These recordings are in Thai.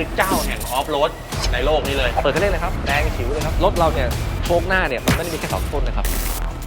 คือเจ้าแห่งออฟโรดในโลกนี้เลย เปิดกันเล่นเลยครับแรงฉิวเลยครับ รถเราเนี่ยโชคหน้าเนี่ยมันไม่ได้มีแค่สองต้นนะครับ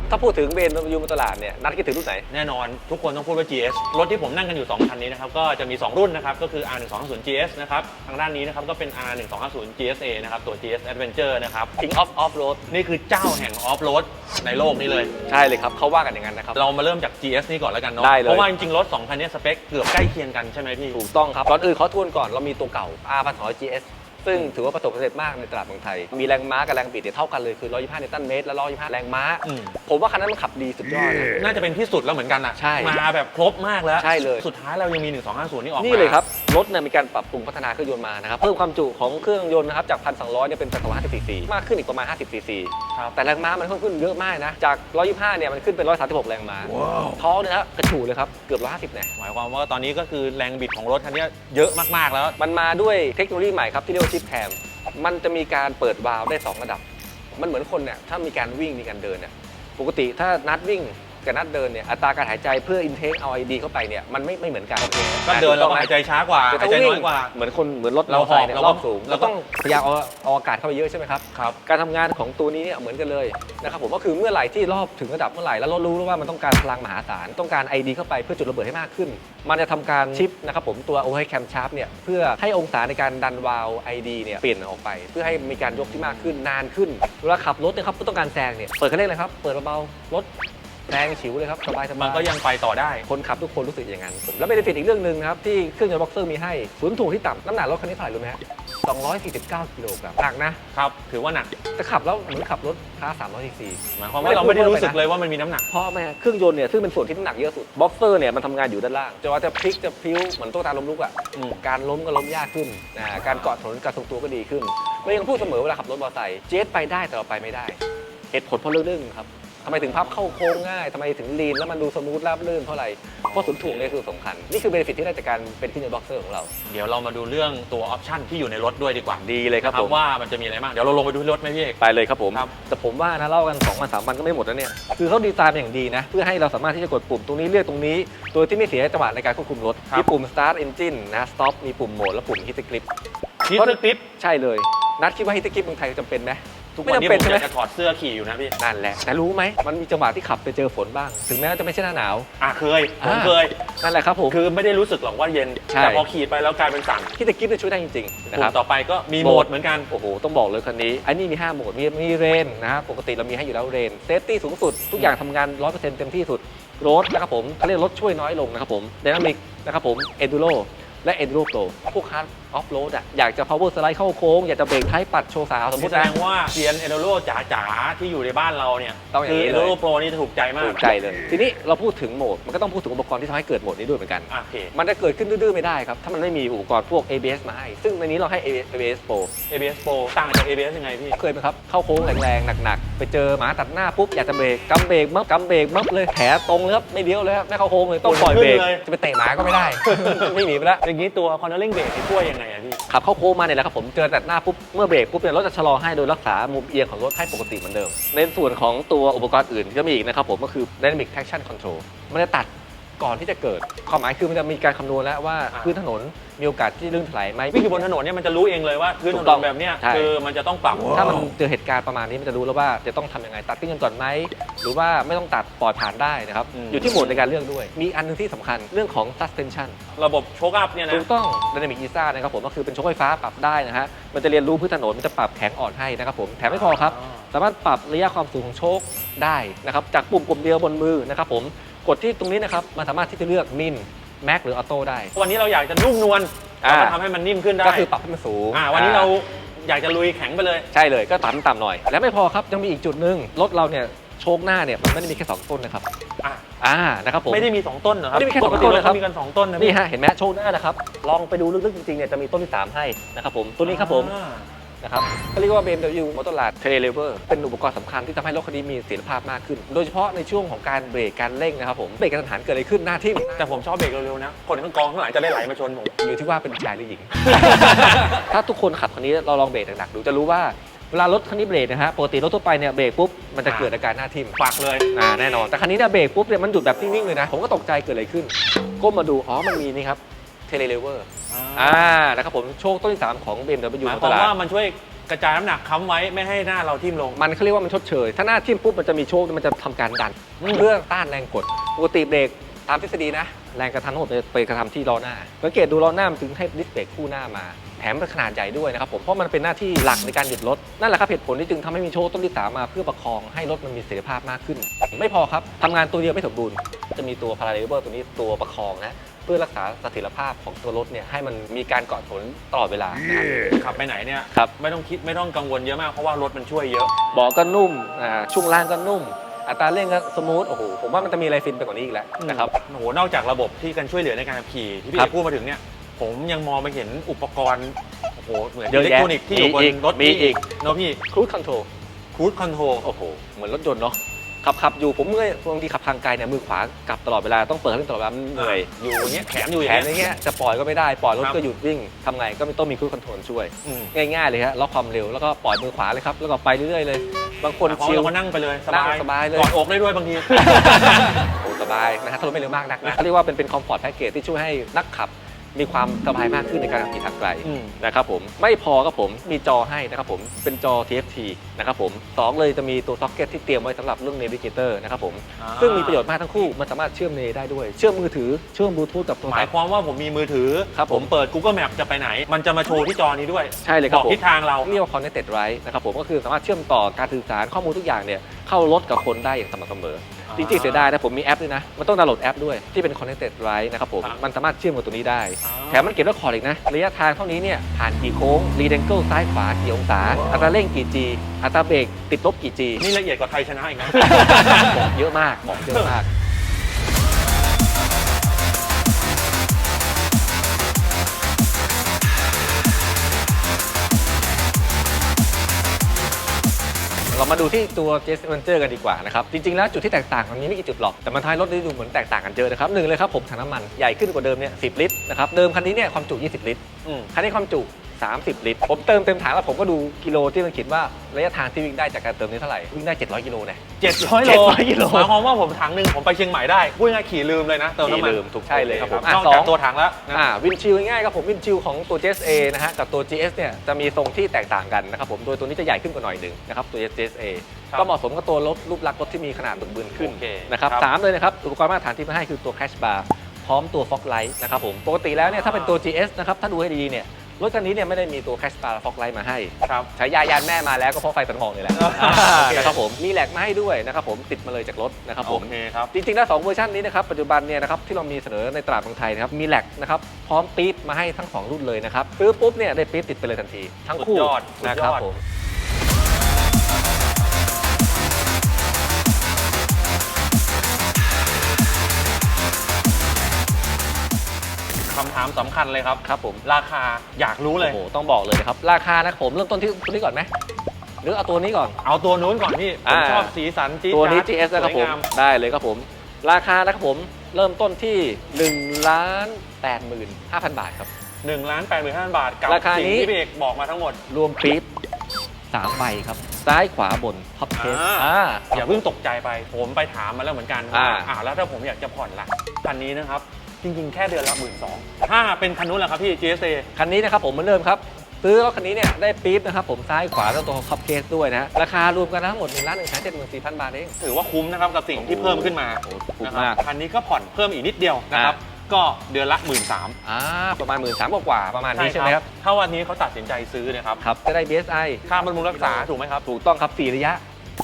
ถ้าพูดถึงเบนยูมาตลาดเนี่ยนัดคิดถึงรุ่นไหน แน่นอนทุกคนต้องพูดว่า GS รถที่ผมนั่งกันอยู่ 2 คันนี้นะครับ ก็จะมี 2 รุ่นนะครับ ก็คือ R1250 GS นะครับ ทางด้านนี้นะครับก็เป็น R1250 GSA นะครับ ตัว GS Adventure นะครับ King of Off Road นี่คือเจ้าแห่งออฟโรดในโลกนี้เลย ใช่เลยครับเขาว่ากันอย่างนั้นนะครับ เรามาเริ่มจาก GS นี่ก่อนแล้วกันเนาะ ได้เลย เพราะว่าจริงๆรถ2คันนี้สเปคเกือบใกล้เคียงกันใช่ไหมพี่ ถูกต้องครับก่อนอื่นเขาทวนก่อนเรามีตัวเก่า R 1 2 0 GS ซึ่งถือว่าประสบความสำเร็จมากในตลาดเมืองไทย มีแรงม้ากับแรงบิดเนี่ยเท่ากันเลยคือ 125นิวตันเมตรและ 125 แรงม้า อืม ผมว่าคันนั้นมันขับดีสุดยอดนะ น่าจะเป็นที่สุดแล้วเหมือนกันอะใช่มาแบบครบมากแล้ว ใช่เลย สุดท้ายเรายังมี 1250 นี่ออกมานี่เลยครับ รถเนี่ยมีการปรับปรุงพัฒนาเครื่องยนต์มานะครับเพิ่มความจุของเครื่องยนต์นะครับจาก 1,200เนี่ยเป็น250ซีซีมากขึ้นอีกประมาณ 50ซีซีครับ แต่แรงม้ามันเพิ่มขึ้นเยอะมากนะ จาก 125เนี่ยมันขึ้นเป็น 136 แรงม้าท้อเนี่ยนะกระฉูดเลยครับ เกือบ 150เนี่ยหมายความว่าตอนนี้ก็คือแรงบิดของรถคันนี้เยอะมากๆแล้ว มันมาด้วยเทคโนโลยีใหม่ครับที่เรียกว่าชิปแคมมันจะมีการเปิดวาล์วได้ 2 ระดับ มันเหมือนคนเนี่ยถ้ามีการวิ่งมีการเดินเนี่ยปกติถ้านัดวิ่ง กับนัดเดินเนี่ยอัตราการหายใจเพื่ออินเทคเอาไอดีเข้าไปเนี่ยมันไม่ไม่เหมือนกันก็เดินเราก็ถูกต้องไหมหายใจช้ากว่าแต่หายถ้าใจวิ่น้งอยกว่า เหมือนคนเหมือนรถเรามอเตอร์ไซค์เนี่ยเรารอบสูงเราเราก็ต้องพยายามเอาเอาอากาศเข้าไปเยอะใช่ไหมครับครับการทำงานของตัวนี้เนี่ยเหมือนกันเลยนะครับผมก็คือเมื่อไหร่ที่รอบถึงระดับเมื่อไหร่แล้วรถรู้แล้วว่ามันต้องการพลังมหาศาลต้องการไอดีเข้าไปเพื่อจุดระเบิดให้มากขึ้น มันจะทำการชิปนะครับผมตัวโอไฮแคมชาร์ปเนี่ยเพื่อให้องศาในการดันวาล์วไอดีเนี่ยเปลี่ยนออกไป เพื่อให้มีการยกที่มากขึ้นนานขึ้นเวลาขับรถเนะครับต้องการแซงเนี่ยเปิดคันเร่งเลยครับเปิดเบาๆรถ แรงฉิวเลยครับสบายๆมันก็ยังไปต่อได้ คนขับทุกคนรู้สึกอย่างนั้นผมแล้วเบนฟิตอีกเรื่องหนึ่งนะครับที่เครื่องยนต์บ็อกเซอร์มีให้ศูนย์ถ่วงที่ต่ำน้ำหนักรถคันนี้เท่าไหร่รู้ไหมฮะ249กิโลกรัมหนักนะครับถือว่าหนักแต่ขับแล้วเหมือนขับรถคาร์300ซีซีหมายความว่าเราไม่ได้รู้สึกเลยว่ามันมีน้ำหนักเพราะแม่เครื่องยนต์เนี่ยซึ่งเป็นส่วนที่น้ำหนักเยอะสุดบ็อกเซอร์เนี่ยมันทำงานอยู่ด้านล่างจะว่าจะพลิกจะพลิ้วเหมือนตัวตาล้มลุกอะอืมการล้มก็ล้มยากขึ้นนะการเกาะถนนการทรงตัวก็ดีขึ้นเรายังพูดเสมอเวลาขับรถมอเตอร์ไซค์เจสไปได้แต่เราไปไม่ได้เหตุผลเพราะเรื่องนึงครับ ทำไมถึงพับเข้าโค้งง่ายทำไมถึงลีนแล้วมันดูสมูทราบลื่นเพราะอะไร เพราะศูนย์ถ่วงเนี่ยคือสำคัญ นี่คือเบนฟิตที่ได้จากการเป็นเครื่องยนต์บ็อกเซอร์ของเรา เดี๋ยวเรามาดูเรื่องตัวออปชันที่อยู่ในรถด้วยดีกว่าดีเลยครับนะผมว่ามันจะมีอะไรบ้างเดี๋ยวเราลงไปดูที่รถไหมพี่เอก ไปเลยครับผม ครับ แต่ผมว่านะเล่ากัน2วันสามวันก็ไม่หมดแล้วเนี่ย คือเขาดีไซน์มาอย่างดีนะ เพื่อให้เราสามารถที่จะกดปุ่มตรงนี้เลือกตรงนี้ โดยที่ไม่เสียจังหวะในการควบคุมรถมีปุ่ม start engine นะ stop มีปุ่มโหมดและปุ่ม hit grip นี่คือคลิปใช่เลย นัดคิดว่า hit grip เมืองไทยจำเป็นไหมทุกไม่วันนี้จำผเป็นมใช่อไหมยากจะถอดเสื้อขี่อยู่นะพี่ นั่นแหละ แต่รู้ไหม มันมีจังหวะที่ขับไปเจอฝนบ้าง ถึงแม้ว่าจะไม่ใช่หน้าหนาว อะเคย ผมอ่าเคย นั่นแหละครับผม คือไม่ได้รู้สึกหรอกว่าเย็นใช่แต่พอขี่ไปแล้วกลายเป็นสั่นฮิตกริปเนี่ยช่วยได้จริงๆนะปุ่คมรับต่อไปก็มีโหมดเหมือนกัน โอ้โห ต้องบอกเลยคันนี้ อันนี้มี 5 โหมด มีมีเรนนะครับปกติเรามีให้อยู่แล้วเรน เซฟตี้สูงสุด ทุกอย่างทำงาน 100%เต็มที่สุด รถนะครับผมเขาเรียกรถช่วยน้อยลงนะครับผมไดนามิกนะครับผม e n d u r o และ e n d u r o Pro พวกฮาร์ดออฟโรดอะอยากจะ power slide เข้าโค้ง อยากจะเบรกท้ายปัดโชว์สาวสมมติแสดนะ งว่าเซียนเอโดโรจ๋าๆ ที่อยู่ในบ้านเราเนี่ยต้องอย่างคือนี้เอเลยโดโรโปรนี่ถูกใจมากถูกใจเลย ทีนี้เราพูดถึงโหมด มันก็ต้องพูดถึงอุปกรณ์ที่ทำให้เกิดโหมดนี้ด้วยเหมือนกัน อะโอเค มันจะเกิดขึ้นดื้อๆไม่ได้ครับ ถ้ามันไม่มีอุปกรณ์พวก ABS มาให้ ซึ่งในนี้เราให้ ABS Pro ABS Pro ต่างจาก ABS ยังไงพี่ เคยไหมครับ เข้าโค้งแรงๆ หนักๆ ไปเจอหมาตัดหน้าปุ๊บ อยากจะเบรกกำเบรกมับกำเบรกมับเลยแผลตรงเลยครับ ไม่เลี้ยวเลยครับไม่เข้าโค้งเลยต้องปล่อยเบรก ขึ้นเลย จะไปเตะหมาก็ไม่ได้ ไม่หนีไปแล้วอย่างนี้ตัว cornering brake นี่ช่วยยังไงอะพี่ ขับเข้าโค้งมาเนี่ยแหละครับผมเจอแต่หน้าปุ๊บเมื่อเบรกปุ๊บเนี่ยรถจะชะลอให้โดยรักษามุมเอียงของรถให้ปกติเหมือนเดิม ในส่วนของตัวอุปกรณ์อื่นก็มีอีกนะครับผมก็คือ dynamic traction control มันจะตัด ก่อนที่จะเกิด ความหมายคือมันจะมีการคำนวณแล้วว่าอ่า พื้นถนนมีโอกาสที่ลื่นถลายไหม วิ่งอยู่บนถนนเนี่ยมันจะรู้เองเลยว่าพื้นถถูนกต้องนแบบเนี้ยใช่ คือมันจะต้องปรับถ้ามันเจอเหตุการณ์ประมาณนี้มันจะรู้แล้วว่าจะต้องทำยังไงตัดเครื่องยนต์ก่อนไหมหรือว่าไม่ต้องตัดปล่อยผ่านได้นะครับอืมอยู่ที่โหมดในการเลือกด้วย มีอันหนึงที่สำคัญเรื่องของ suspension ระบบโชคอัพเนี่ยนะ ถูกต้อง dynamic easa นะครับผมก็คือเป็นโชคไฟฟ้าปรับได้นะฮะ มันจะเรียนรู้พื้นถนน มันจะปรับแข็งอ่อนให้นะครับผม แถมไม่พอครับ สามารถปรับระยะความสูงของโชคได้นะครับ จากปุ่มปุ่มเดียวบนมือนะครับผม กดที่ตรงนี้นะครับมันสามารถที่จะเลือกมินแม็กหรือออโต้ได้ วันนี้เราอยากจะนุ่มนวลอ่า เราก็ทำให้มันนิ่มขึ้นได้ก็คือปรับให้มันสูงอ่าวันนี้เราอยากจะลุยแข็งไปเลย ใช่เลยก็ต่ำต่ำหน่อย และไม่พอครับยังมีอีกจุดหนึ่งรถเราเนี่ยโชคหน้าเนี่ยมันไม่ได้มีแค่สองต้นนะครับอะ อ่านะครับผม ไม่ได้มี 2 ต้นเหรอครับไม่ได้มีแค่ปสองกติต้นเรานะครับก็มีกัน 2 ต้นนะนี่พี่ฮะเห็นไหมโชคหน้านะครับลองไปดูลึกๆจริงๆเนี่ยจะมีต้นที่3ให้นะครับผมตัวนี้ครับผม อ่า นะครับเขาเรียกว่า BMW Motorrad Trail Lever เป็นอุปกรณ์สำคัญที่ทำให้รถคันนี้มีเสถียรภาพมากขึ้น โดยเฉพาะในช่วงของการเบรกการเร่งนะครับผมเบรกกระทันหันเกิดอะไรขึ้นหน้าที่มแต่ผมชอบเบรกเร็วๆนะ คนข้างกองข้างหลังจะได้ไหลมาชนผม อยู่ที่ว่าเป็นชายหรือหญิง ถ้าทุกคนขับคันนี้เราลองเบรกหนักๆดูจะรู้ว่าเวลารถคันนี้เบรกนะฮะปกติรถทั่วไปเนี่ยเบรกปุ๊บมันจะเกิดอาการหน้าทิ่มฝากเลยอ่าแน่นอน แต่คันนี้เนี่ยเบรกปุ๊บเนี่ยมันหยุดแบบนิ่งๆเลยนะผมก็ตกใจเกิดอะไรขึ้นก้มมาดูอ๋อมันมีนี่ครับเทเลเลเวอร์ อ่านะครับผมโชคต้นที่3ของ BMW หมายของควาตมลาด ว่ามันช่วยกระจายน้ำหนักค้ำไว้ไม่ให้หน้าเราทิ่มลง มันเขาเรียกว่ามันชดเชย ถ้าหน้าทิ่มปุ๊บมันจะมีโชคมันจะทำการดันเพื่อต้านแรงกด ปกติเบรกตามทฤษฎีนะ แรงกระทันทั้งหมดจะไปกระทำที่ล้อหน้า สังเกตดูล้อหน้ามันถึงให้ดิสเบรกคู่หน้ามา แถมเป็นขนาดใหญ่ด้วยนะครับผม เพราะมันเป็นหน้าที่หลักในการหยุดรถ นั่นแหละครับเหตุผลที่จึงทำให้มีโชคต้นที่สามมาเพื่อประคองให้รถมันมีเสถียรภาพมากขึ้น ไม่พอครับทำงานตัวเดียวไม่สมบูรณ์ จะมีตัวพาราเลเวอร์ตัวนี้ตัวประคองนะ เพื่อรักษาเสถียรภาพของตัวรถเนี่ยให้มันมีการเกาะถนตลอดเวลานะครับ ขับไปไหนเนี่ยครับ ไม่ต้องคิดไม่ต้องกังวลเยอะมากเพราะว่ารถมันช่วยเยอะ เบาะก็นุ่มอ่าช่วงล่างก็นุ่ม อัตราเร่งก็สมูทโอ้โหผมว่ามันจะมีอะไรฟินไปกว่านี้อีกแล้วนะครับ โอ้โหนอกจากระบบที่กันช่วยเหลือในการขับขี่ที่พี่ครัเอบกพูดมาถึงเนี่ย ผมยังมองไปเห็นอุปกรณ์โอ้โหเหมือนเยอะอิแยะเล็กทรอนิกส์ที่อยู่บนมีอีกรถมีอีก เนาะพี่ครู i คอนโทรครูดคอนโทรลโอ้โห เหมือนรถยนต์เนาะ ขับขับอยู่ผมเมื่อยบางทีขับทางไกลเนี่ยมือขวากลับตลอดเวลาต้องเปิดเครื่องตลอดเวลามันเหนื่อยอยู่อย่างเงี้ยแขนอยู่อแขย่างนเงี้ย อย่างเงี้ยจะปล่อยก็ไม่ได้ปล่อยรถครับก็หยุดวิ่งทำไงก็ไม่ต้องมีครู i คอนโทรลช่วย อืม ง่ายๆเลยฮะล็อกความเร็วแล้วก็ปล่อยมือขวาเลยครับแล้วก็ไปเรื่อยๆเลย บางคนแต่พอชิลเราก็นั่งไปเลยสบายนั่งสบายเลย กอดอกได้ด้วยบางที โอ้สบายนะฮะถ้ารถไม่เร็วมากนักนะเขาเรียกว่าเป็นเป็นคอมฟอร์ตแพ็กเกจที่ช่วยให้นักขับ มีความสบายมากขึ้นในการขับขี่ทางไกลอืม นะครับผมไม่พอครับผมมีจอให้นะครับผมเป็นจอ TFT นะครับผมสองเลยจะมีตัวซ็อกเก็ตที่เตรียมไว้สำหรับเรื่อง Navigator นะครับผมอ่าซึ่งมีประโยชน์มากทั้งคู่มันสามารถเชื่อมเนได้ด้วย เชื่อมมือถือเชื่อมบลูทูธกับโทรหศัมาพยท์ ความว่าผมมีมือถือ ครับผผมมเปิด Google Map จะไปไหน มันจะมาโชว์ที่จอนี้ด้วยใช่เลยครับบอกผม ทิศทางเรา เรียกว่า connected right นะครับผมก็คือสามารถเชื่อมต่อการสื่อสารข้อมูลทุกอย่างเนี่ยเข้ารถกับคนได้อย่างสม่ำเสมออ่า จริงๆเสียดายนะผมมีแอปด้วยนะ มันต้องดาวน์โหลดแอปด้วยที่เป็น connected right นะครับผมครับมันสามารถเชื่อมกับตัวนี้ได้อ่าแถมมันเก็บรคคอร์ดอีกนะ ระยะทางเท่านี้เนี่ยผ่านกี่โค้ง รีเดงเกิลซ้ายขวากี่องศา อัตราเร่งกี่ G อัตราเบรกติดลบกี่ G นี่ละเอียดกว่าไทยชนะอีกนะ บอกเยอะมากบอกเยอะมาก เรามาดูที่ตัว j s Avenger กันดีกว่านะครับจริงๆแล้วจุดที่แตกต่างมันมีไม่กี่จุดหรอกแต่มันท้ายรถได้ดูเหมือนแตกต่างกันเยอะนะครับหนึ่งเลยครับผมถังน้ำมันใหญ่ขึ้นกว่าเดิมเนี่ย10ลิตรนะครับเดิมคันนี้เนี่ยความจุ 20 ลิตรอืมคันนี้ความจุ 30 ลิตร ผมเติมเต็มถังแล้วผมก็ดูกิโลที่มันคิดว่าระยะทางที่วิ่งได้จากการเติมนี้เท่าไหร่ วิ่งได้ 700 กิโลเนี่ยเจ็ดร้อยโล700กิโล หมายความว่าผมถังหนึ่งผมไปเชียงใหม่ได้พูดง่ายๆขี่ลืมเลยนะเติมน้ำมันขี่ลืมถูกใช่เลยครับผมนอกอะสจากอง ตัวถังแล้วนะอ่าวินชิลง่ายๆครับผมวินชิลของตัว GSA นะฮะกับตัว GS เนี่ยจะมีทรงที่แตกต่างกันนะครับผมโดยตัวนี้จะใหญ่ขึ้นกว่าหน่อยหนึ่งนะครับตัว GSA ครับก็เหมาะสมกับตัวรถรูปลักษณ์รถที่มีขนาดบึกบึนขึ้นโอเคนะครับครับ สามเลยนะครับอุปกรณ์มาตรฐานที่มาให้คือตัว Crash Bar พร้อมตัว Fog Light นะครับผมปกติแล้วเนี่ยถ้าเป็นตัว GS นะครับถ้าดูให้ดีๆเนี่ย รถคันนี้เนี่ยไม่ได้มีตัว Crash Bar และ Fog Light มาให้ครับฉายายานแม่มาแล้วก็เพราะไฟสันหองนี่แหละอ่าโอเคนะครับผมมีแหลกมาให้ด้วยนะครับผมติดมาเลยจากรถนะครับผมโอเคครับจริงๆแล้วสองเวอร์ชันนี้นะครับปัจจุบันเนี่ยนะครับที่เรามีเสนอในตลาดเมืองไทยนะครับมีแหลกนะครับพร้อมปี๊บมาให้ทั้งสองรุ่นเลยนะครับซื้อปุ๊บเนี่ยได้ปี๊บติดไปเลยทันที ทั้งคู่สุดยอดสุดยอดนะครับผม ถามสำคัญเลยครับ ครับผม ราคาอยากรู้เลย โอ้โห ต้องบอกเลยนะครับ ราคานะครับผมเริ่มต้นที่ตัวนี้ก่อนไหม หรือเอาตัวนี้ก่อน เอาตัวนู้นก่อนพี่ ผมอ่า ชอบสีสันจี๊ดตัวนี้จ๊าด GS นะครับสผวยม งามได้เลยครับผม ราคานะครับผมเริ่มต้นที่1ล้าน8หมื่น5,000 บาทครับ หนึ่งล้านแปดหมื่นห้าพันบาท กับราคาสิ่งนี้ ที่พี่เอกบอกมาทั้งหมด รวมปี๊บสามใบครับ ซ้ายขวาบนท็อปเคสอ่า อ่า อย่าเพิ่งตกใจไป ผมไปถามมาแล้วเหมือนกันอ่าว่าอ่าแล้วถ้าผมอยากจะผ่อนล่ะคันนี้นะครับ จริงๆ แค่เดือนละหมื่นสองถ้าเป็นคันนู้นแหละครับพี่ GSA คันนี้นะครับผมเหมือนเดิมครับ ซื้อรถคันนี้เนี่ยได้ปี๊บนะครับผมซ้ายขวาแล้วตัวท็อปเคสด้วยนะฮะราคารวมกันทั้งหมด1ล้าน1แสน74,000บาทเอง ถือว่าคุ้มนะครับกับสิ่งที่เพิ่มขึ้นมาโอ้คุ้มนะครับมากคันนี้ก็ผ่อนเพิ่มอีกนิดเดียวนะครับ ก็เดือนละหมื่นสามอ่าประมาณ1 3ื่นกว่าๆประมาณนี้ใช่ไหมครับถ้าวันนี้เขาตัดสินใจซื้อเนะครับ ครับจะได้ BSI ค่าบำรุงรักษาถูกไหมครับ ถูกต้องครับ4ระยะ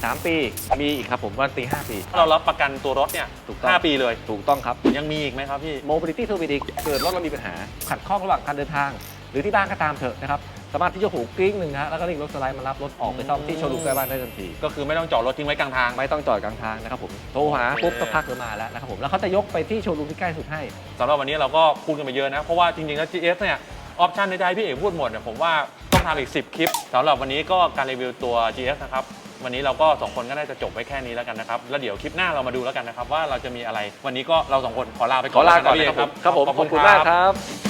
3 ปี มีอีกครับผมวันตี5ปี เรารับประกันตัวรถเนี่ยถูกต้อง ห้าปีเลย ถูกต้องครับ ยังมีอีกไหมครับพี่ Mobility Service อีกเกิดรถเรามีปัญหา ขัดข้องระหว่างการเดินทาง หรือที่บ้านก็ตามเถอะนะครับ สามารถที่จะหูกริ้งหนึ่งนะฮะแล้วก็เรียกรถสไลด์มารับรถออกไปซ่อมที่โชว์รูมใกล้บ้านได้ทันที ก็คือไม่ต้องจอดรถทิ้งไว้กลางทาง ไม่ต้องจอดกลางทางนะครับผม โทรหาปุ๊บก็พักเดี๋ยวมาแล้วนะครับผม แล้วเขาจะยกไปที่โชว์รูมที่ใกล้สุดให้ สำหรับวันนี้เราก็พูดกันไปเยอะนะ เพราะว่าจริงๆแล้ว GS เนี่ยออปชันในใจพี่เอกพูดหมดเนี่ยผมว่าต้องทำอีก 10 คลิปสำหรับวันนี้ก็การรีวิวตัว GS นะครับ วันนี้เราก็สองคนก็น่าจะจบไว้แค่นี้แล้วกันนะครับ แล้วเดี๋ยวคลิปหน้าเรามาดูแล้วกันนะครับว่าเราจะมีอะไร วันนี้ก็เราสองคนขอลาไปขก่ออนลาก่อนแล้วนะครับพี่ผมครับผมขอบคุณมากครับ